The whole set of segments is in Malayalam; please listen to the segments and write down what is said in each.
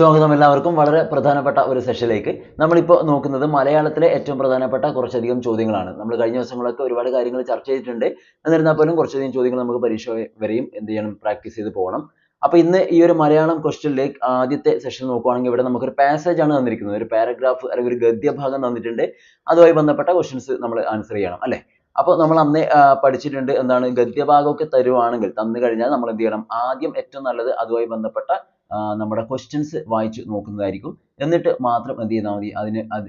സ്വാഗതം എല്ലാവർക്കും. വളരെ പ്രധാനപ്പെട്ട ഒരു സെഷനിലേക്ക് നമ്മളിപ്പോൾ നോക്കുന്നത് മലയാളത്തിലെ ഏറ്റവും പ്രധാനപ്പെട്ട കുറച്ചധികം ചോദ്യങ്ങളാണ്. നമ്മൾ കഴിഞ്ഞ ദിവസങ്ങളൊക്കെ ഒരുപാട് കാര്യങ്ങൾ ചർച്ച ചെയ്തിട്ടുണ്ട്. എന്നിരുന്നാൽ പോലും കുറച്ചധികം ചോദ്യങ്ങൾ നമുക്ക് പരീക്ഷ വരെയും എന്ത് ചെയ്യണം പ്രാക്ടീസ് ചെയ്ത് പോകണം. അപ്പോൾ ഇന്ന് ഈ ഒരു മലയാളം ക്വസ്റ്റ്യനിലേക്ക് ആദ്യത്തെ സെഷൻ നോക്കുവാണെങ്കിൽ ഇവിടെ നമുക്കൊരു പാസേജ് ആണ് തന്നിരിക്കുന്നത്. ഒരു പാരഗ്രാഫ് അല്ലെങ്കിൽ ഒരു ഗദ്യഭാഗം തന്നിട്ടുണ്ട്. അതുമായി ബന്ധപ്പെട്ട ക്വസ്റ്റ്യൻസ് നമ്മൾ ആൻസർ ചെയ്യണം അല്ലേ? അപ്പോൾ നമ്മൾ അന്ന് പഠിച്ചിട്ടുണ്ട് എന്താണ് ഗദ്യഭാഗമൊക്കെ തരുവാണെങ്കിൽ തന്നു കഴിഞ്ഞാൽ നമ്മൾ എന്ത് ചെയ്യണം? ആദ്യം ഏറ്റവും നല്ലത് അതുമായി ബന്ധപ്പെട്ട നമ്മുടെ ക്വസ്റ്റ്യൻസ് വായിച്ച് നോക്കുന്നതായിരിക്കും. എന്നിട്ട് മാത്രം എന്ത് ചെയ്താൽ മതി? അതിന് അത്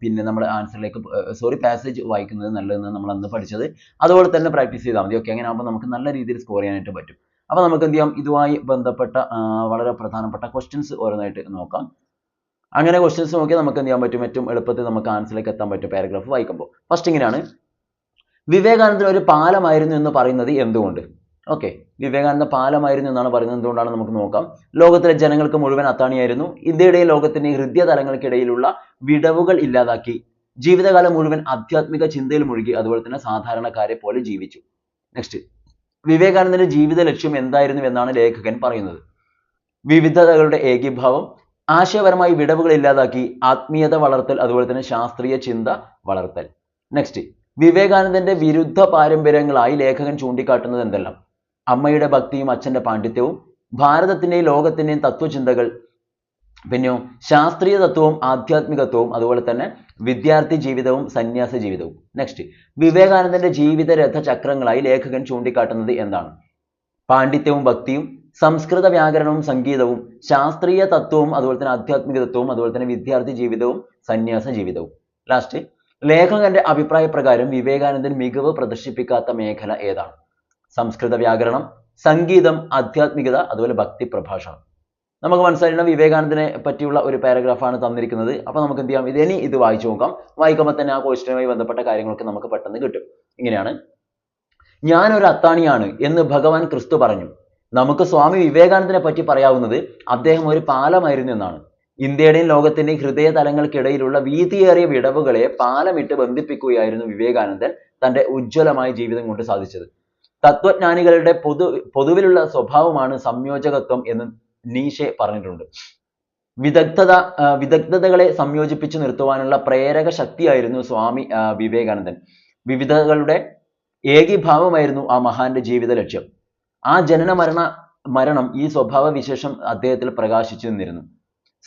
പിന്നെ നമ്മുടെ ആൻസറിലേക്ക് സോറി പാസേജ് വായിക്കുന്നത് നല്ലതെന്ന് നമ്മൾ അന്ന് പഠിച്ചത്. അതുപോലെ തന്നെ പ്രാക്ടീസ് ചെയ്താൽ മതി. ഓക്കെ അങ്ങനെ ആകുമ്പോൾ നമുക്ക് നല്ല രീതിയിൽ സ്കോർ ചെയ്യാനായിട്ട് പറ്റും. അപ്പോൾ നമുക്ക് എന്ത് ചെയ്യാം? ഇതുമായി ബന്ധപ്പെട്ട വളരെ പ്രധാനപ്പെട്ട ക്വസ്റ്റ്യൻസ് ഓരോന്നായിട്ട് നോക്കാം. അങ്ങനെ ക്വസ്റ്റ്യൻസ് നോക്കിയാൽ നമുക്ക് എന്ത് ചെയ്യാൻ പറ്റും? ഏറ്റവും എളുപ്പത്തിൽ നമുക്ക് ആൻസറിലേക്ക് എത്താൻ പറ്റും പാരഗ്രാഫ് വായിക്കുമ്പോൾ ഫസ്റ്റ് ഇങ്ങനെയാണ്. വിവേകാനന്ദൻ ഒരു പാലമായിരുന്നു എന്ന് പറയുന്നത് എന്തുകൊണ്ട്? ഓക്കെ വിവേകാനന്ദ പാലമായിരുന്നു എന്നാണ് പറയുന്നത്. എന്തുകൊണ്ടാണ് നമുക്ക് നോക്കാം. ലോകത്തിലെ ജനങ്ങൾക്ക് മുഴുവൻ അത്താണിയായിരുന്നു. ഇന്ത്യയുടെയും ഹൃദയ തലങ്ങൾക്കിടയിലുള്ള വിടവുകൾ ഇല്ലാതാക്കി. ജീവിതകാലം മുഴുവൻ ആധ്യാത്മിക ചിന്തയിൽ മുഴുകി. അതുപോലെ തന്നെ സാധാരണക്കാരെ പോലെ ജീവിച്ചു. നെക്സ്റ്റ് വിവേകാനന്ദന്റെ ജീവിത ലക്ഷ്യം എന്തായിരുന്നു എന്നാണ് ലേഖകൻ പറയുന്നത്. വിവിധതകളുടെ ഏകീഭാവം ആശയപരമായി വിടവുകൾ ഇല്ലാതാക്കി ആത്മീയത വളർത്തൽ അതുപോലെ തന്നെ ശാസ്ത്രീയ ചിന്ത വളർത്തൽ. നെക്സ്റ്റ് വിവേകാനന്ദന്റെ വിരുദ്ധ പാരമ്പര്യങ്ങളായി ലേഖകൻ ചൂണ്ടിക്കാട്ടുന്നത് എന്തെല്ലാം? അമ്മയുടെ ഭക്തിയും അച്ഛന്റെ പാണ്ഡിത്യവും ഭാരതത്തിന്റെയും ലോകത്തിന്റെയും തത്വചിന്തകൾ പിന്നെയോ ശാസ്ത്രീയ തത്വവും ആധ്യാത്മികത്വവും അതുപോലെ തന്നെ വിദ്യാർത്ഥി ജീവിതവും സന്യാസ ജീവിതവും. നെക്സ്റ്റ് വിവേകാനന്ദന്റെ ജീവിത രഥചക്രങ്ങളായി ലേഖകൻ ചൂണ്ടിക്കാട്ടുന്നത് എന്താണ്? പാണ്ഡിത്യവും ഭക്തിയും സംസ്കൃത വ്യാകരണവും സംഗീതവും ശാസ്ത്രീയ തത്വവും അതുപോലെ തന്നെ ആധ്യാത്മിക തത്വവും അതുപോലെ തന്നെ വിദ്യാർത്ഥി ജീവിതവും സന്യാസ ജീവിതവും. ലാസ്റ്റ് ലേഖകന്റെ അഭിപ്രായ പ്രകാരം വിവേകാനന്ദൻ മികവ് പ്രദർശിപ്പിക്കാത്ത മേഖല ഏതാണ്? സംസ്കൃത വ്യാകരണം സംഗീതം ആധ്യാത്മികത അതുപോലെ ഭക്തി പ്രഭാഷണം. നമുക്ക് മനസ്സിലാക്കണം വിവേകാനന്ദനെ പറ്റിയുള്ള ഒരു പാരഗ്രാഫാണ് തന്നിരിക്കുന്നത്. അപ്പോൾ നമുക്ക് എന്ത് ചെയ്യാം? ഇതിനി ഇത് വായിച്ചു നോക്കാം. വായിക്കുമ്പോൾ തന്നെ ആ ക്വസ്റ്റ്യനുമായി ബന്ധപ്പെട്ട കാര്യങ്ങളൊക്കെ നമുക്ക് പെട്ടെന്ന് കിട്ടും. ഇങ്ങനെയാണ്. ഞാൻ ഒരു അത്താണിയാണ് എന്ന് ഭഗവാൻ ക്രിസ്തു പറഞ്ഞു. നമുക്ക് സ്വാമി വിവേകാനന്ദനെ പറ്റി പറയാവുന്നത് അദ്ദേഹം ഒരു പാലമായിരുന്നു എന്നാണ്. ഇന്ത്യയുടെയും ലോകത്തിന്റെയും ഹൃദയ തലങ്ങൾക്കിടയിലുള്ള വീതിയേറിയ വിടവുകളെ പാലമിട്ട് ബന്ധിപ്പിക്കുകയായിരുന്നു വിവേകാനന്ദൻ തന്റെ ഉജ്ജ്വലമായ ജീവിതം കൊണ്ട് സാധിച്ചത്. തത്വജ്ഞാനികളുടെ പൊതു പൊതുവിലുള്ള സ്വഭാവമാണ് സംയോജകത്വം എന്ന് നീഷെ പറഞ്ഞിട്ടുണ്ട്. വിദഗ്ധത വിദഗ്ധതകളെ സംയോജിപ്പിച്ചു നിർത്തുവാനുള്ള പ്രേരക ശക്തിയായിരുന്നു സ്വാമി വിവേകാനന്ദൻ. വിവിധതകളുടെ ഏകീഭാവമായിരുന്നു ആ മഹാന്റെ ജീവിത ലക്ഷ്യം. ആ ജനന മരണ മരണം ഈ സ്വഭാവ വിശേഷം അദ്ദേഹത്തിൽ പ്രകാശിച്ചു നിന്നിരുന്നു.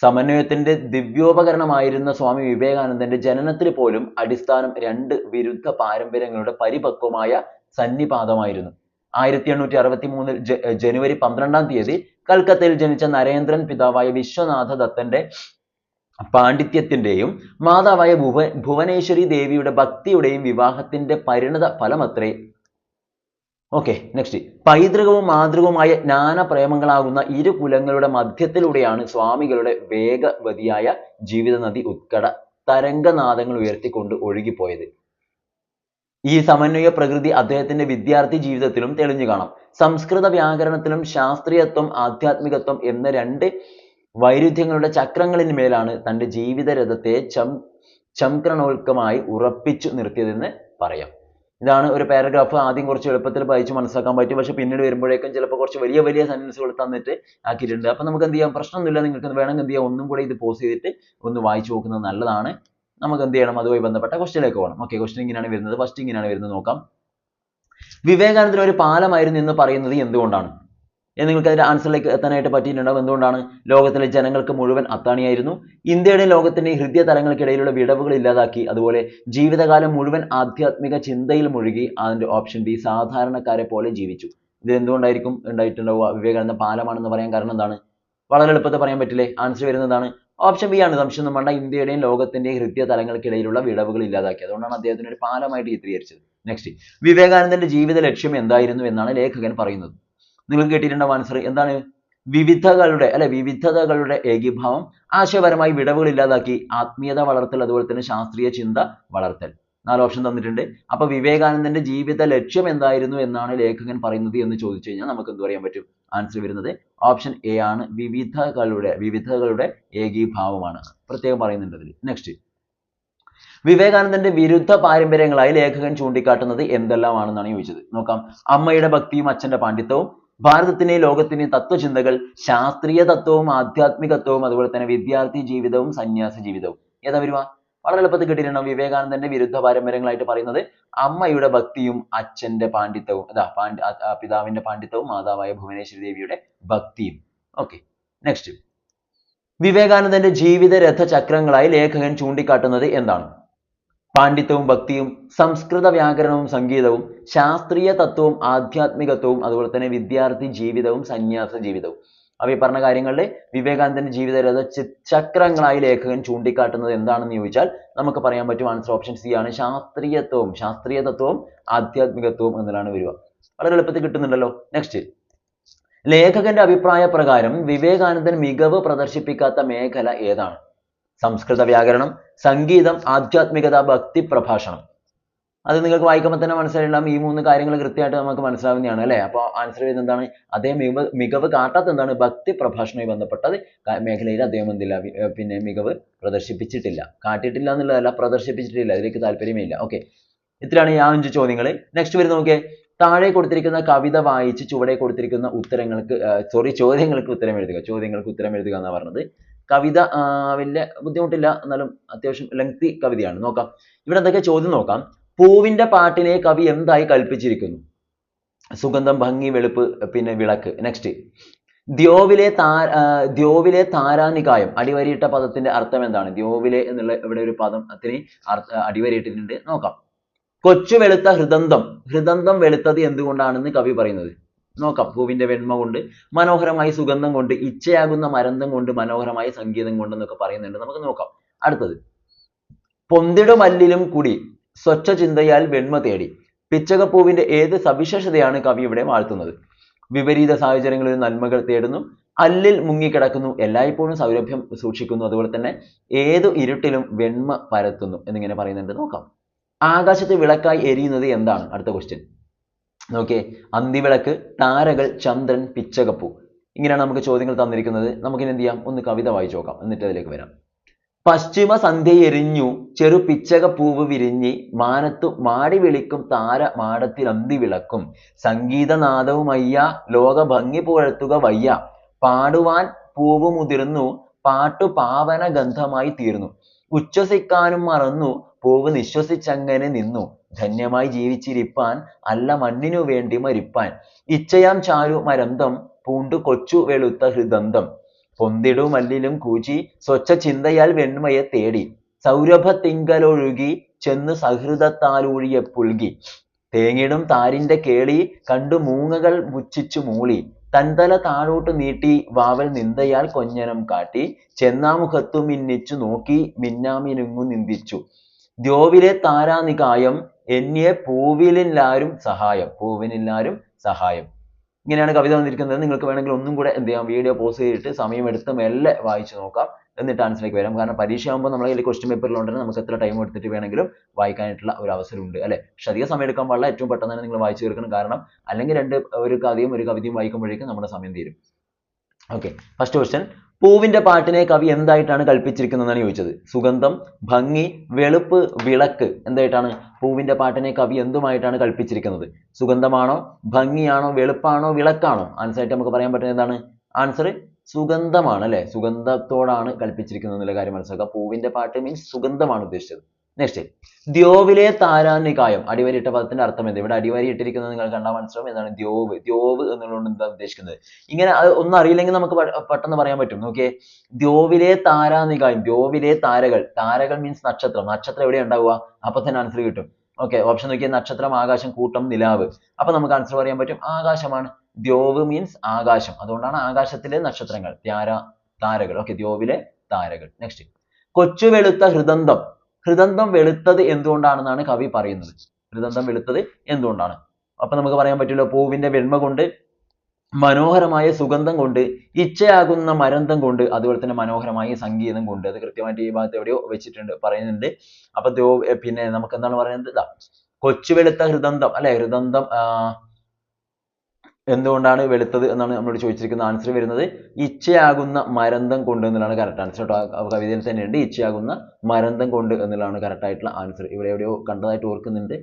സമന്വയത്തിന്റെ ദിവ്യോപകരണമായിരുന്ന സ്വാമി വിവേകാനന്ദന്റെ ജനനത്തിന് പോലും അടിസ്ഥാനം രണ്ട് വിരുദ്ധ പാരമ്പര്യങ്ങളുടെ പരിപക്വമായ സന്നിപാതമായിരുന്നു. ആയിരത്തി എണ്ണൂറ്റി അറുപത്തി മൂന്നിൽ ജനുവരി പന്ത്രണ്ടാം തീയതി കൽക്കത്തയിൽ ജനിച്ച നരേന്ദ്രൻ പിതാവായ വിശ്വനാഥ ദത്തന്റെ പാണ്ഡിത്യത്തിന്റെയും മാതാവായ ഭുവ ഭുവനേശ്വരി ദേവിയുടെ ഭക്തിയുടെയും വിവാഹത്തിന്റെ പരിണത ഫലമത്രേ. Okay next. പൈതൃകവും മാതൃകവുമായ ജ്ഞാനപ്രേമങ്ങളാകുന്ന ഇരു കുലങ്ങളുടെ മധ്യത്തിലൂടെയാണ് സ്വാമികളുടെ വേഗവതിയായ ജീവിതനദി ഉത്കട തരംഗനാദങ്ങൾ ഉയർത്തിക്കൊണ്ട് ഒഴുകിപ്പോയത്. ഈ സമന്വയ പ്രകൃതി അദ്ദേഹത്തിന്റെ വിദ്യാർത്ഥി ജീവിതത്തിലും തെളിഞ്ഞു കാണാം. സംസ്കൃത വ്യാകരണത്തിലും ശാസ്ത്രീയത്വം ആധ്യാത്മികത്വം എന്ന രണ്ട് വൈരുദ്ധ്യങ്ങളുടെ ചക്രങ്ങളിന് മേലാണ് തന്റെ ജീവിത രഥത്തെ ചം ചംക്രണോൽക്കമായി ഉറപ്പിച്ചു നിർത്തിയതെന്ന് പറയാം. ഇതാണ് ഒരു പാരഗ്രാഫ് ആദ്യം കുറച്ച് എളുപ്പത്തിൽ വായിച്ച് മനസ്സിലാക്കാൻ പറ്റും. പക്ഷെ പിന്നീട് വരുമ്പോഴേക്കും ചിലപ്പോൾ കുറച്ച് വലിയ വലിയ സെന്റൻസുകൾ തന്നിട്ട് ആക്കിയിട്ടുണ്ട്. അപ്പോൾ നമുക്ക് എന്ത് ചെയ്യാം? പ്രശ്നമൊന്നുമില്ല. നിങ്ങൾക്ക് വേണമെങ്കിൽ എന്ത് ചെയ്യാം? ഒന്നും കൂടി ഇത് പോസ് ചെയ്തിട്ട് ഒന്ന് വായിച്ചു നോക്കുന്നത് നല്ലതാണ്. നമുക്ക് എന്ത് ചെയ്യണം? അതുമായി ബന്ധപ്പെട്ട ക്വസ്റ്റ്യനിലേക്ക് പോകണം. ഓക്കെ ക്വസ്റ്റ്യൻ ഇങ്ങനെയാണ് വരുന്നത്. ഫസ്റ്റ് ഇങ്ങനെയാണ് വരുന്നത്. നോക്കാം. വിവേകാനന്ദൻ ഒരു പാലമായിരുന്നു എന്ന് പറയുന്നത് എന്തുകൊണ്ടാണ്? നിങ്ങൾക്ക് അതിന്റെ ആൻസറിലേക്ക് എത്താനായിട്ട് പറ്റിയിട്ടുണ്ടാവും. എന്തുകൊണ്ടാണ്? ലോകത്തിലെ ജനങ്ങൾക്ക് മുഴുവൻ അത്താണിയായിരുന്നു. ഇന്ത്യയുടെ ലോകത്തിന്റെ ഹൃദയ തലങ്ങൾക്കിടയിലുള്ള വിടവുകൾ ഇല്ലാതാക്കി. അതുപോലെ ജീവിതകാലം മുഴുവൻ ആധ്യാത്മിക ചിന്തയിൽ മുഴുകി അതിന്റെ ഓപ്ഷൻ ബി സാധാരണക്കാരെ പോലെ ജീവിച്ചു. ഇത് എന്തുകൊണ്ടായിരിക്കും ഉണ്ടായിട്ടുണ്ടാവുക? വിവേകാനന്ദ പാലമാണെന്ന് പറയാൻ കാരണം എന്താണ്? വളരെ എളുപ്പത്തിൽ പറയാൻ പറ്റില്ലേ? ആൻസർ വരുന്നതാണ് ഓപ്ഷൻ ബി ആണ്. സംശയം വേണ്ട. ഇന്ത്യയുടെയും ലോകത്തിന്റെയും ഹൃദയ തലങ്ങൾക്കിടയിലുള്ള വിടവുകൾ ഇല്ലാതാക്കി അതുകൊണ്ടാണ് അദ്ദേഹത്തിന് ഒരു പാലമായിട്ട് ചിത്രീകരിച്ചത്. നെക്സ്റ്റ് വിവേകാനന്ദന്റെ ജീവിത ലക്ഷ്യം എന്തായിരുന്നു എന്നാണ് ലേഖകൻ പറയുന്നത്. നിങ്ങൾ കേട്ടിട്ടുണ്ടാവും ആൻസർ? എന്താണ്? വിവിധകളുടെ അല്ലെ വിവിധതകളുടെ ഏകീഭാവം ആശയപരമായി വിടവുകൾ ഇല്ലാതാക്കി ആത്മീയത വളർത്തൽ അതുപോലെ തന്നെ ശാസ്ത്രീയ ചിന്ത വളർത്തൽ. നാല് ഓപ്ഷൻ തന്നിട്ടുണ്ട്. അപ്പൊ വിവേകാനന്ദന്റെ ജീവിത ലക്ഷ്യം എന്തായിരുന്നു എന്നാണ് ലേഖകൻ പറയുന്നത് എന്ന് ചോദിച്ചു കഴിഞ്ഞാൽ നമുക്ക് എന്തു പറയാൻ പറ്റും? ആൻസർ വരുന്നത് ഓപ്ഷൻ എ ആണ്. വിവിധകളുടെ വിവിധകളുടെ ഏകീഭാവമാണ്. പ്രത്യേകം പറയുന്നുണ്ട് അതിൽ നെക്സ്റ്റ് വിവേകാനന്ദന്റെ വിരുദ്ധ പാരമ്പര്യങ്ങളായി ലേഖകൻ ചൂണ്ടിക്കാട്ടുന്നത് എന്തെല്ലാമാണെന്നാണ് ചോദിച്ചത്. നോക്കാം. അമ്മയുടെ ഭക്തിയും അച്ഛന്റെ പാണ്ഡിത്യവും ഭാരതത്തിലെ ലോകത്തിലെ തത്വചിന്തകൾ ശാസ്ത്രീയ തത്വവും ആധ്യാത്മികത്വവും അതുപോലെ തന്നെ വിദ്യാർത്ഥി ജീവിതവും സന്യാസ ജീവിതവും. ഏതാ വരുക വളരെ എളുപ്പത്തിൽ കിട്ടിയിട്ടുണ്ടാവും വിവേകാനന്ദന്റെ വിരുദ്ധ പാരമ്പര്യങ്ങളായിട്ട് പറയുന്നത് അമ്മയുടെ ഭക്തിയും അച്ഛന്റെ പാണ്ഡിത്യവും അതാ പാണ്ഡി പിതാവിന്റെ പാണ്ഡിത്യവും മാതാവായ ഭുവനേശ്വരി ദേവിയുടെ ഭക്തിയും. ഓക്കെ നെക്സ്റ്റ് വിവേകാനന്ദന്റെ ജീവിത രഥചക്രങ്ങളായി ലേഖകൻ ചൂണ്ടിക്കാട്ടുന്നത് എന്താണ്? പാണ്ഡിത്യവും ഭക്തിയും സംസ്കൃത വ്യാകരണവും സംഗീതവും ശാസ്ത്രീയ തത്വവും ആധ്യാത്മികത്വവും അതുപോലെ തന്നെ വിദ്യാർത്ഥി ജീവിതവും സന്യാസ ജീവിതവും. അപ്പൊ ഈ പറഞ്ഞ കാര്യങ്ങളിൽ വിവേകാനന്ദന്റെ ജീവിത രഥ ചി- ചക്രങ്ങളായി ലേഖകൻ ചൂണ്ടിക്കാട്ടുന്നത് എന്താണെന്ന് ചോദിച്ചാൽ നമുക്ക് പറയാൻ പറ്റും ആൻസർ ഓപ്ഷൻ സി ആണ്. ശാസ്ത്രീയത്വവും ശാസ്ത്രീയ തത്വവും ആധ്യാത്മികത്വവും എന്നതാണ് വരിക. വളരെ എളുപ്പത്തിൽ കിട്ടുന്നുണ്ടല്ലോ. നെക്സ്റ്റ് ലേഖകന്റെ അഭിപ്രായ പ്രകാരം വിവേകാനന്ദൻ മികവ് പ്രദർശിപ്പിക്കാത്ത മേഖല ഏതാണ്? സംസ്കൃത വ്യാകരണം സംഗീതം ആധ്യാത്മികത ഭക്തി പ്രഭാഷണം. അത് നിങ്ങൾക്ക് വായിക്കുമ്പോൾ തന്നെ മനസ്സിലായിട്ടുണ്ടാകും ഈ മൂന്ന് കാര്യങ്ങൾ കൃത്യമായിട്ട് നമുക്ക് മനസ്സിലാവുന്നതാണ് അല്ലേ? അപ്പോൾ ആൻസർ ചെയ്യുന്നത് എന്താണ്? അതേ മികവ് മികവ് കാട്ടാത്ത എന്താണ്? ഭക്തി പ്രഭാഷണവുമായി ബന്ധപ്പെട്ടത് മേഖലയിൽ അദ്ദേഹം എന്തില്ല? പിന്നെ മികവ് പ്രദർശിപ്പിച്ചിട്ടില്ല. കാട്ടിയിട്ടില്ല എന്നുള്ളതല്ല പ്രദർശിപ്പിച്ചിട്ടില്ല. അതിലേക്ക് താല്പര്യമേ ഇല്ല ഓക്കെ. ഇത്രയാണ് ഈ അഞ്ച് ചോദ്യങ്ങൾ നെക്സ്റ്റ് വരുന്നത് നോക്കിയേ. താഴെ കൊടുത്തിരിക്കുന്ന കവിത വായിച്ച് ചുവടെ കൊടുത്തിരിക്കുന്ന ഉത്തരങ്ങൾക്ക് സോറി ചോദ്യങ്ങൾക്ക് ഉത്തരം എഴുതുക. ചോദ്യങ്ങൾക്ക് ഉത്തരം എഴുതുക എന്നാണ് പറഞ്ഞത്. കവിത വലിയ ബുദ്ധിമുട്ടില്ല. എന്നാലും അത്യാവശ്യം ലെങ്തി കവിതയാണ്. നോക്കാം. ഇവിടെ എന്തൊക്കെ ചോദ്യം നോക്കാം? പൂവിന്റെ പാട്ടിനെ കവി എന്തായി കൽപ്പിച്ചിരിക്കുന്നു? സുഗന്ധം ഭംഗി വെളുപ്പ് പിന്നെ വിളക്ക്. നെക്സ്റ്റ് ദ്യോവിലെ താര ദ്യോവിലെ താരാനികായം അടിവരിയിട്ട പദത്തിന്റെ അർത്ഥം എന്താണ്? ദ്യോവിലെ എന്നുള്ള ഇവിടെ ഒരു പദം അർത്ഥ അടിവരിയിട്ടിട്ടുണ്ട്. നോക്കാം. കൊച്ചു വെളുത്ത ഹൃദന്തം. ഹൃദന്തം വെളുത്തത് എന്തുകൊണ്ടാണെന്ന് കവി പറയുന്നത്? നോക്കാം. പൂവിന്റെ വെണ്മ കൊണ്ട് മനോഹരമായി സുഗന്ധം കൊണ്ട് ഇച്ഛയാകുന്ന മരന്തം കൊണ്ട് മനോഹരമായ സംഗീതം കൊണ്ട് എന്നൊക്കെ പറയുന്നുണ്ട്. നമുക്ക് നോക്കാം. അടുത്തത്. പൊന്തിടുമല്ലിലും കൂടി. സ്വച്ഛ ചിന്തയാൽ വെണ്മ തേടി. പിച്ചകപ്പൂവിന്റെ ഏത് സവിശേഷതയാണ് കവി ഇവിടെ വാഴ്ത്തുന്നത്? വിപരീത സാഹചര്യങ്ങളിൽ നന്മകൾ തേടുന്നു അല്ലിൽ മുങ്ങിക്കിടക്കുന്നു എല്ലായ്പ്പോഴും സൗരഭ്യം സൂക്ഷിക്കുന്നു അതുപോലെ തന്നെ ഏതു ഇരുട്ടിലും വെണ്മ പരത്തുന്നു എന്നിങ്ങനെ പറയുന്നുണ്ട്. നോക്കാം. ആകാശത്ത് വിളക്കായി എരിയുന്നത് എന്താണ്? അടുത്ത ക്വസ്റ്റ്യൻ നോക്കിയേ. അന്തിവിളക്ക് താരകൾ ചന്ദ്രൻ പിച്ചകപ്പൂ. ഇങ്ങനെയാണ് നമുക്ക് ചോദ്യങ്ങൾ തന്നിരിക്കുന്നത്. നമുക്കിനി എന്ത് ചെയ്യാം? ഒന്ന് കവിത വായിച്ചു നോക്കാം. എന്നിട്ട് അതിലേക്ക് വരാം. പശ്ചിമ സന്ധ്യയെരിഞ്ഞു ചെറു പിച്ചകപ്പൂവ് വിരിഞ്ഞി മാനത്തു മാടി വിളിക്കും താര മാടത്തിൽ അന്തി വിളക്കും. സംഗീതനാദവുമയ്യ ലോക ഭംഗി പുകഴ്ത്തുക വയ്യ. പാടുവാൻ പൂവ് മുതിർന്നു പാട്ടു പാവന ഗന്ധമായി തീർന്നു. ഉച്ഛസിക്കാനും മറന്നു പൂവ് നിശ്വസിച്ചങ്ങനെ നിന്നു. ധന്യമായി ജീവിച്ചിരിപ്പാൻ അല്ല മണ്ണിനു വേണ്ടി മരിപ്പാൻ. ഇച്ഛയാം ചാരു മരന്തം പൂണ്ടു കൊച്ചു വെളുത്ത ഹൃദന്തം. പൊന്തിടു മല്ലിലും കൂച്ചി സ്വച്ഛ ചിന്തയാൽ വെണ്മയെ തേടി. സൗരഭത്തിങ്കലൊഴുകി ചെന്ന് സഹൃദത്താലൂഴിയ പുൽകി. തേങ്ങിടും താരിന്റെ കേളി കണ്ടു മൂങ്ങകൾ പുച്ഛിച്ചു മൂളി. തൻതല താഴോട്ട് നീട്ടി വാവൽ നിന്ദയാൽ കൊഞ്ഞനം കാട്ടി. ചെന്നാമുഖത്തു മിന്നിച്ചു നോക്കി മിന്നാമിനുങ്ങു നിന്ദിച്ചു. ദ്യോവിലെ താരാനികായം എന്നിയെ പൂവിലെല്ലാരും സഹായം. പൂവിനെല്ലാരും സഹായം. ഇങ്ങനെയാണ് കവിത വന്നിരിക്കുന്നത്. നിങ്ങൾക്ക് വേണമെങ്കിൽ ഒന്നും കൂടെ എന്ത് ചെയ്യാം? വീഡിയോ പോസ് ചെയ്തിട്ട് സമയമെടുത്ത് മെല്ലെ വായിച്ചു നോക്കാം. എന്നിട്ട് ആൻസറിലേക്ക് വരാം. കാരണം പരീക്ഷ ആകുമ്പോൾ നമ്മളെ കയ്യിൽ ക്വസ്റ്റ്യൻ പേപ്പറിലുണ്ടെങ്കിൽ നമുക്ക് എത്ര ടൈം എടുത്തിട്ട് വേണമെങ്കിലും വായിക്കാനായിട്ടുള്ള ഒരു അവസരമുണ്ട് അല്ലെ? പക്ഷെ അധികം സമയം എടുക്കാൻ പാടില്ല. ഏറ്റവും പെട്ടെന്ന് തന്നെ നിങ്ങൾ വായിച്ചു തീർക്കണം. കാരണം അല്ലെങ്കിൽ രണ്ട് ഒരു കഥയും ഒരു കവിതയും വായിക്കുമ്പോഴേക്കും നമ്മുടെ സമയം തീരും. ഓക്കെ ഫസ്റ്റ് ക്വസ്റ്റ്യൻ പൂവിന്റെ പാട്ടിനെ കവി എന്തായിട്ടാണ് കൽപ്പിച്ചിരിക്കുന്നതെന്നാണ് ചോദിച്ചത്? സുഗന്ധം ഭംഗി വെളുപ്പ് വിളക്ക് എന്തായിട്ടാണ് പൂവിന്റെ പാട്ടിനെ കവി എന്തുമായിട്ടാണ് കൽപ്പിച്ചിരിക്കുന്നത്? സുഗന്ധമാണോ ഭംഗിയാണോ വെളുപ്പാണോ വിളക്കാണോ? ആൻസർ ആയിട്ട് നമുക്ക് പറയാൻ പറ്റുന്നത് എന്താണ്? ആൻസർ സുഗന്ധമാണ് അല്ലെ? സുഗന്ധത്തോടാണ് കൽപ്പിച്ചിരിക്കുന്നത് എന്നുള്ള കാര്യം മനസ്സിലാക്കുക. പൂവിന്റെ പാട്ട് മീൻസ് സുഗന്ധമാണ് ഉദ്ദേശിച്ചത്. നെക്സ്റ്റ് ദ്യോവിലെ താരാനികായം അടിവരിയിട്ട പദത്തിന്റെ അർത്ഥം എന്ത്? ഇവിടെ അടിവരി ഇട്ടിരിക്കുന്നത് നിങ്ങൾ കണ്ടാൽ മനസ്സിലാവും എന്താണ് ദ്യോവ്. ദ്യോവ് എന്നുള്ളതുകൊണ്ട് എന്താ ഉദ്ദേശിക്കുന്നത്? ഇങ്ങനെ ഒന്നും അറിയില്ലെങ്കിൽ നമുക്ക് പെട്ടെന്ന് പറയാൻ പറ്റും. നോക്കിയേ. ദ്യോവിലെ താരാനികായം ദ്യോവിലെ താരകൾ. താരകൾ മീൻസ് നക്ഷത്രം. നക്ഷത്രം എവിടെ ഉണ്ടാവുക? അപ്പൊ തന്നെ ആൻസർ കിട്ടും. ഓക്കെ ഓപ്ഷൻ നോക്കിയാൽ നക്ഷത്രം ആകാശം കൂട്ടം നിലാവ്. അപ്പൊ നമുക്ക് ആൻസർ പറയാൻ പറ്റും. ആകാശമാണ്. ദ്യോവ് മീൻസ് ആകാശം. അതുകൊണ്ടാണ് ആകാശത്തിലെ നക്ഷത്രങ്ങൾ. താര താരകൾ. ഓക്കെ ദ്യോവിലെ താരകൾ. നെക്സ്റ്റ് കൊച്ചു വെളുത്ത ഹൃദന്തം. ഹൃദന്തം വെളുത്തത് എന്തുകൊണ്ടാണെന്നാണ് കവി പറയുന്നത്. ഹൃദന്തം വെളുത്തത് എന്തുകൊണ്ടാണ്? അപ്പൊ നമുക്ക് പറയാൻ പറ്റില്ല പൂവിന്റെ വെണ്മ കൊണ്ട് മനോഹരമായ സുഗന്ധം കൊണ്ട് ഇച്ഛയാകുന്ന മരന്തം കൊണ്ട് അതുപോലെ തന്നെ മനോഹരമായ സംഗീതം കൊണ്ട് അത് കൃത്യമായിട്ട് ഈ ഭാഗത്ത് എവിടെയോ വെച്ചിട്ടുണ്ട് പറയുന്നുണ്ട്. അപ്പൊ പിന്നെ നമുക്ക് എന്താണ് പറയുന്നത്? കൊച്ചു വെളുത്ത ഹൃദന്തം അല്ലെ? ഹൃദന്തം ആ, എന്തുകൊണ്ടാണ് വെളുത്തത് എന്നാണ് നമ്മളോട് ചോദിച്ചിരിക്കുന്ന ആൻസർ വരുന്നത്. ഇച്ഛയാകുന്ന മരന്തം കൊണ്ട് എന്നുള്ളതാണ് കറക്റ്റ് ആൻസർ കേട്ടോ കവിതയിൽ തന്നെയുണ്ട്. ഇച്ഛയാകുന്ന മരന്തം കൊണ്ട് എന്നുള്ളതാണ് കറക്റ്റ് ആയിട്ടുള്ള ആൻസർ ഇവിടെ എവിടെയോ കണ്ടതായിട്ട് ഓർക്കുന്നുണ്ട്.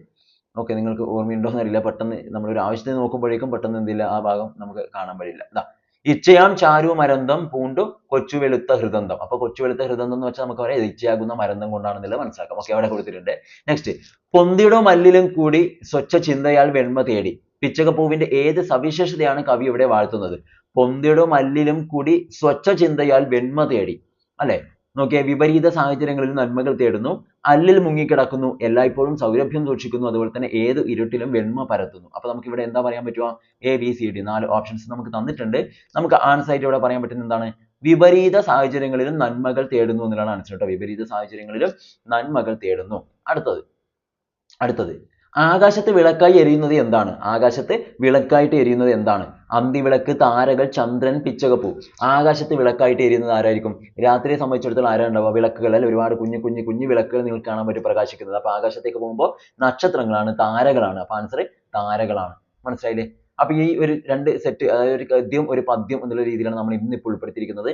ഓക്കെ നിങ്ങൾക്ക് ഓർമ്മയുണ്ടോ എന്നറിയില്ല പെട്ടെന്ന് നമ്മളൊരു ആവശ്യത്തിന് നോക്കുമ്പോഴേക്കും പെട്ടെന്ന് എന്തില്ല ആ ഭാഗം നമുക്ക് കാണാൻ പറ്റില്ല. ഇതാ ഇച്ചയാം ചാരു മരന്തം പൂണ്ടു കൊച്ചു വെളുത്ത ഹൃദന്തം. അപ്പൊ കൊച്ചു വെളുത്ത ഹൃദന്തം എന്ന് വെച്ചാൽ നമുക്ക് പറയാം ഇച്ഛയാകുന്ന മരന്തം കൊണ്ടാണെന്നുള്ളത് മനസ്സിലാക്കാം. ഓക്കെ അവിടെ കൊടുത്തിട്ടുണ്ട്. നെക്സ്റ്റ് പൊന്തിയുടെ മല്ലിലും കൂടി സ്വച്ഛ ചിന്തയാൽ വെണ്മ തേടി. പിച്ചകപ്പൂവിന്റെ ഏത് സവിശേഷതയാണ് കവി ഇവിടെ വാഴ്ത്തുന്നത്? പൊന്തിടും മല്ലിലും കൂടി സ്വച്ഛ ചിന്തയാൽ വെണ്മ തേടി. അല്ലെ? നോക്കിയേ വിപരീത സാഹചര്യങ്ങളിൽ നന്മകൾ തേടുന്നു. അല്ലിൽ മുങ്ങിക്കിടക്കുന്നു. എല്ലായ്പ്പോഴും സൗരഭ്യം സൂക്ഷിക്കുന്നു. അതുപോലെ തന്നെ ഏത് ഇരുട്ടിലും വെണ്മ പരത്തുന്നു. അപ്പൊ നമുക്ക് ഇവിടെ എന്താ പറയാൻ പറ്റുക? എ ബി സി ഡി നാല് ഓപ്ഷൻസ് നമുക്ക് തന്നിട്ടുണ്ട്. നമുക്ക് ആൻസർ ആയിട്ട് ഇവിടെ പറയാൻ പറ്റുന്ന എന്താണ്? വിപരീത സാഹചര്യങ്ങളിലും നന്മകൾ തേടുന്നു എന്നുള്ളതാണ് ആൻസർ കേട്ടോ വിപരീത സാഹചര്യങ്ങളിലും നന്മകൾ തേടുന്നു. അടുത്തത്. അടുത്തത്. ആകാശത്ത് വിളക്കായി എരിയുന്നത് എന്താണ്? ആകാശത്ത് വിളക്കായിട്ട് എരിയുന്നത് എന്താണ്? അന്തിവിളക്ക് താരകൾ ചന്ദ്രൻ പിച്ചകപ്പൂ. ആകാശത്ത് വിളക്കായിട്ട് എരിയുന്നത് ആരായിരിക്കും? രാത്രിയെ സംബന്ധിച്ചിടത്തോളം ആരാ ഉണ്ടാവുക വിളക്കുകൾ. അല്ലെ? ഒരുപാട് കുഞ്ഞു കുഞ്ഞു കുഞ്ഞു വിളക്കുകൾ നിങ്ങൾക്ക് കാണാൻ പറ്റും പ്രകാശിക്കുന്നത്. അപ്പോൾ ആകാശത്തേക്ക് പോകുമ്പോൾ നക്ഷത്രങ്ങളാണ് താരകളാണ്. അപ്പോൾ ആൻസർ താരകളാണ്. മനസ്സിലായില്ലേ? അപ്പൊ ഈ ഒരു രണ്ട് സെറ്റ് അതായത് ഒരു ഗദ്യം ഒരു പദ്യം എന്നുള്ള രീതിയിലാണ് നമ്മൾ ഇന്ന് ഇപ്പോൾ ഉൾപ്പെടുത്തിയിരിക്കുന്നത്.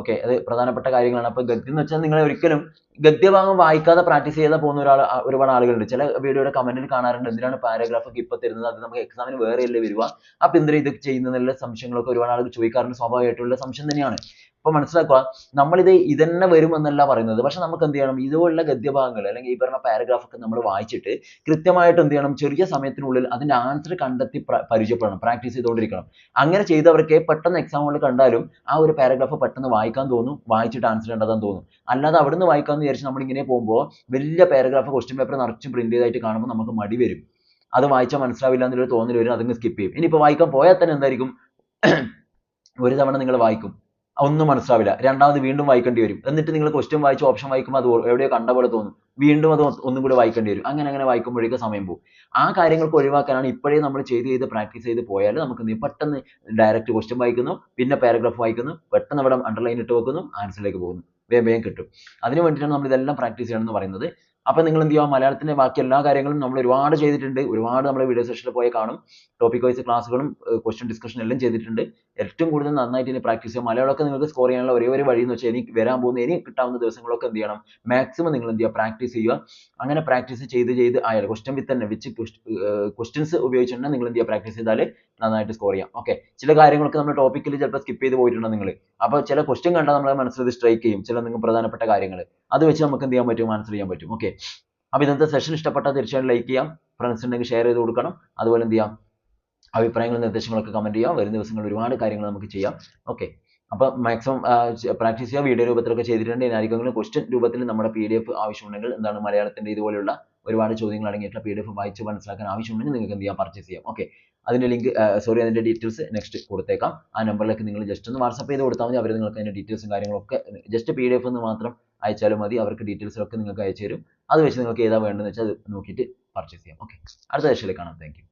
ഓക്കെ അത് പ്രധാനപ്പെട്ട കാര്യങ്ങളാണ്. അപ്പൊ ഗദ്യം എന്ന് വെച്ചാൽ നിങ്ങൾ ഒരിക്കലും ഗദ്യഭാഗം വായിക്കാതെ പ്രാക്ടീസ് ചെയ്യാതെ പോകുന്ന ഒരാൾ ഒരുപാട് ആളുകളുണ്ട്. ചില വീഡിയോയുടെ കമന്റിൽ കാണാറുണ്ട് എന്തിനാണ് പാരഗ്രാഫ് ഒക്കെ ഇപ്പൊ തരുന്നത്? അത് നമുക്ക് എക്സാമിന് വേറെയല്ലേ വരുക. അപ്പൊ എന്തിനാ ഇത് ചെയ്യുന്നതിനുള്ള സംശയങ്ങളൊക്കെ ഒരുപാട് ആളുകൾ ചോദിക്കാറുണ്ട്. സ്വാഭാവികമായിട്ടുള്ള സംശയം തന്നെയാണ്. അപ്പൊ മനസ്സിലാക്കുക നമ്മളിത് ഇതന്നെ വരും എന്നല്ല പറയുന്നത്. പക്ഷെ നമുക്ക് എന്ത് ചെയ്യണം? ഇതുപോലുള്ള ഗദ്യഭാഗങ്ങൾ അല്ലെങ്കിൽ ഈ പറഞ്ഞ പാരഗ്രാഫ് ഒക്കെ നമ്മൾ വായിച്ചിട്ട് കൃത്യമായിട്ട് എന്ത് ചെയ്യണം? ചെറിയ സമയത്തിനുള്ളിൽ അതിന്റെ ആൻസർ കണ്ടെത്തി പ്ര- പരിചയപ്പെടണം പ്രാക്ടീസ് ചെയ്തുകൊണ്ടിരിക്കണം. അങ്ങനെ ചെയ്തവർക്ക് പെട്ടെന്ന് എക്സാമുകൾ കണ്ടാലും ആ ഒരു പാരഗ്രാഫ് പെട്ടെന്ന് വായിക്കാൻ തോന്നും വായിച്ചിട്ട് ആൻസർ കണ്ടെത്താൻ തോന്നും. അല്ലാതെ അവിടുന്ന് വായിക്കാമെന്ന് വിചാരിച്ച് നമ്മൾ ഇങ്ങനെ പോകുമ്പോൾ വലിയ പാരഗ്രാഫ് ക്വസ്റ്റ്യൻ പേപ്പർ നിറച്ചും പ്രിന്റ് ചെയ്തായിട്ട് കാണുമ്പോൾ നമുക്ക് മടി വരും. അത് വായിച്ചാൽ മനസ്സിലാവില്ല എന്നൊരു തോന്നൽ വരും അതങ്ങ് സ്കിപ്പ് ചെയ്യും. ഇനിയിപ്പോൾ വായിക്കാൻ പോയാൽ തന്നെ എന്തായിരിക്കും? ഒരു തവണ നിങ്ങൾ വായിക്കും. ഒന്നും മനസ്സിലാവില്ല. രണ്ടാമത് വീണ്ടും വായിക്കേണ്ടി വരും. എന്നിട്ട് നിങ്ങൾ ക്വസ്റ്റ്യൻ വായിച്ച് ഓപ്ഷൻ വായിക്കുമ്പോൾ അത് എവിടെയോ കണ്ട പോലെ തോന്നും. വീണ്ടും അത് ഒന്നും കൂടി വായിക്കേണ്ടി വരും. അങ്ങനെ അങ്ങനെ വായിക്കുമ്പോഴേക്കും സമയം പോകും. ആ കാര്യങ്ങൾക്ക് ഒഴിവാക്കാനാണ് ഇപ്പോഴേ നമ്മൾ ചെയ്ത് ചെയ്ത് പ്രാക്ടീസ് ചെയ്ത് പോയാൽ നമുക്ക്? പെട്ടെന്ന് ഡയറക്റ്റ് ക്വസ്റ്റ്യൻ വായിക്കുന്നു പിന്നെ പാരഗ്രാഫ് വായിക്കുന്നു പെട്ടെന്ന് അവിടെ അണ്ടർലൈൻ ഇട്ട് വെക്കുന്നു ആൻസറിലേക്ക് പോകുന്നു. വേഗം വേഗം കിട്ടും. അതിനു വേണ്ടിയിട്ടാണ് നമ്മൾ ഇതെല്ലാം പ്രാക്ടീസ് ചെയ്യണം എന്ന് പറയുന്നത്. അപ്പൊ നിങ്ങൾ എന്ത് ചെയ്യുക മലയാളത്തിന്റെ ബാക്കി എല്ലാ കാര്യങ്ങളും നമ്മൾ ഒരുപാട് ചെയ്തിട്ടുണ്ട്. ഒരുപാട് നമ്മൾ വീഡിയോ സെഷനിൽ പോയി കാണും. ടോപ്പിക് വൈസ് ക്ലാസ്സുകളും ക്വസ്റ്റ്യൻ ഡിസ്കഷൻ എല്ലാം ചെയ്തിട്ടുണ്ട്. ഏറ്റവും കൂടുതൽ നന്നായിട്ട് ഇനി പ്രാക്ടീസ് ചെയ്യുക മലയാളമൊക്കെ നിങ്ങൾക്ക് സ്കോർ ചെയ്യാനുള്ള ഒരേ ഒരു വഴി എന്ന് വെച്ചാൽ എനിക്ക് വരാൻ പോകുന്ന ഇനി കിട്ടാവുന്ന ദിവസങ്ങളൊക്കെ എന്ത് ചെയ്യണം? മാക്സിമം നിങ്ങൾ എന്ത് ചെയ്യുക? പ്രാക്ടീസ് ചെയ്യുക. അങ്ങനെ പ്രാക്ടീസ് ചെയ്ത് ചെയ്ത് ആയാലും ക്വസ്റ്റ്യൻ വിത്ത് തന്നെ വെച്ച് ക്വസ്റ്റ്യൻസ് ഉപയോഗിച്ചിട്ടുണ്ടെങ്കിൽ നിങ്ങൾ എന്ത് ചെയ്യുക? പ്രാക്ടീസ് ചെയ്താൽ നന്നായിട്ട് സ്കോർ ചെയ്യാം. ഓക്കെ ചില കാര്യങ്ങളൊക്കെ നമ്മൾ ടോപ്പിക്കിൽ ചിലപ്പോൾ സ്കിപ്പ് ചെയ്ത് പോയിട്ടുണ്ട് നിങ്ങൾ? അപ്പോൾ ചില ക്വസ്റ്റ്യൻ കണ്ടാൽ നമ്മളെ മനസ്സിൽ സ്ട്രൈക്ക് ചെയ്യും. ചില നിങ്ങൾ പ്രധാനപ്പെട്ട കാര്യങ്ങൾ. അത് വെച്ച് നമുക്ക് എന്ത് ചെയ്യാൻ പറ്റും? ആൻസർ ചെയ്യാൻ പറ്റും. ഓക്കെ അപ്പോൾ ഇന്നത്തെ സെഷൻ ഇഷ്ടപ്പെട്ടാൽ തീർച്ചയായും ലൈക്ക് ചെയ്യാം. ഫ്രണ്ട്സ് ഉണ്ടെങ്കിൽ ഷെയർ ചെയ്ത് കൊടുക്കണം. അതുപോലെ എന്ത് ചെയ്യാം? അഭിപ്രായങ്ങളും നിർദ്ദേശങ്ങളൊക്കെ കമന്റ് ചെയ്യാം. വരുന്ന ദിവസങ്ങളിൽ ഒരുപാട് കാര്യങ്ങൾ നമുക്ക് ചെയ്യാം. ഓക്കെ അപ്പോൾ മാക്സിമം പ്രാക്ടീസ് ചെയ്യുക വീഡിയോ രൂപത്തിലൊക്കെ ചെയ്തിട്ടുണ്ട്. ഇനി ക്വസ്റ്റ്യൻ രൂപത്തിൽ നമ്മുടെ പി ഡി എഫ് ആവശ്യമുണ്ടെങ്കിൽ എന്താണ് മലയാളത്തിന്റെ ഇതുപോലെയുള്ള ഒരുപാട് ചോദ്യങ്ങൾ അടങ്ങിയിട്ടുള്ള പി ഡി എഫ് വായിച്ച് മനസ്സിലാക്കാൻ ആവശ്യമുണ്ടെങ്കിൽ നിങ്ങൾക്ക് എന്ത് ചെയ്യാം? പർച്ചേസ് ചെയ്യാം. ഓക്കെ അതിന്റെ ലിങ്ക് സോറി അതിന്റെ ഡീറ്റെയിൽസ് നെക്സ്റ്റ് കൊടുത്തേക്കാം. ആ നമ്പറിലേക്ക് നിങ്ങൾ ജസ്റ്റ് ഒന്ന് വാട്സപ്പ് ചെയ്ത് കൊടുത്താൽ മതി. അവർ നിങ്ങൾക്ക് അതിന്റെ ഡീറ്റെയിൽസും കാര്യങ്ങളൊക്കെ ജസ്റ്റ് പി ഡി എഫ് എന്ന് മാത്രം അയച്ചാലും മതി. അവർക്ക് ഡീറ്റെയിൽസ് ഒക്കെ നിങ്ങൾക്ക് അയച്ചു തരും അത് വെച്ച് നിങ്ങൾക്ക് ഏതാ വേണ്ടതെന്ന് വെച്ചാൽ അത് നോക്കിയിട്ട് പർച്ചേസ് ചെയ്യാം. ഓക്കെ അടുത്ത സെഷനിൽ കാണാം. താങ്ക്